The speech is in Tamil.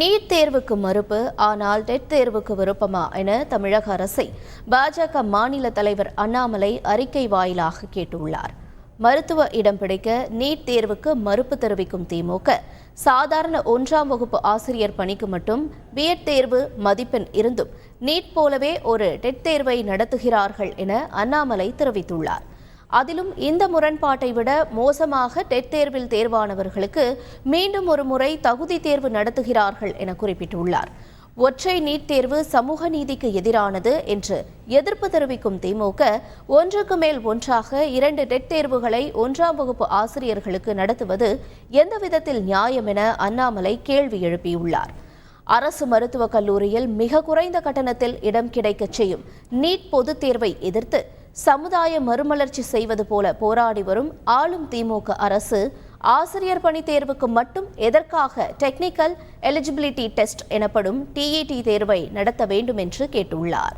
நீட் தேர்வுக்கு மறுப்பு ஆனால் டெட் தேர்வுக்கு விருப்பமா என தமிழக அரசை பாஜக மாநில தலைவர் அண்ணாமலை அறிக்கை வாயிலாக கேட்டுள்ளார். மருத்துவ இடம் பிடிக்க நீட் தேர்வுக்கு மறுப்பு தெரிவிக்கும் திமுக சாதாரண ஒன்றாம் வகுப்பு ஆசிரியர் பணிக்கு மட்டும் பிஎட் தேர்வு மதிப்பெண் இருந்தும் நீட் போலவே ஒரு டெட் தேர்வை நடத்துகிறார்கள் என அண்ணாமலை தெரிவித்துள்ளார். அதிலும் இந்த முரண்பாட்டை விட மோசமாக டெட் தேர்வில் தேர்வானவர்களுக்கு மீண்டும் ஒரு முறை தகுதி தேர்வு நடத்துகிறார்கள் என குறிப்பிட்டுள்ளார். ஒற்றை நீட் தேர்வு சமூக நீதிக்கு எதிரானது என்று எதிர்ப்பு தெரிவிக்கும் திமுக ஒன்றுக்கு மேல் ஒன்றாக இரண்டு டெட் தேர்வுகளை ஒன்றாம் வகுப்பு ஆசிரியர்களுக்கு நடத்துவது எந்த விதத்தில் நியாயம் என அண்ணாமலை கேள்வி எழுப்பியுள்ளார். அரசு மருத்துவக் கல்லூரியில் மிக குறைந்த கட்டணத்தில் இடம் கிடைக்கச் செய்யும் நீட் பொதுத் தேர்வை எதிர்த்து சமுதாய மறுமலர்ச்சி செய்வது போல போராடி வரும் ஆளும் திமுக அரசு ஆசிரியர் பணி தேர்வுக்கு மட்டும் எதற்காக டெக்னிக்கல் எலிஜிபிலிட்டி டெஸ்ட் எனப்படும் டிஇடி தேர்வை நடத்த வேண்டும் என்று கேட்டுள்ளார்.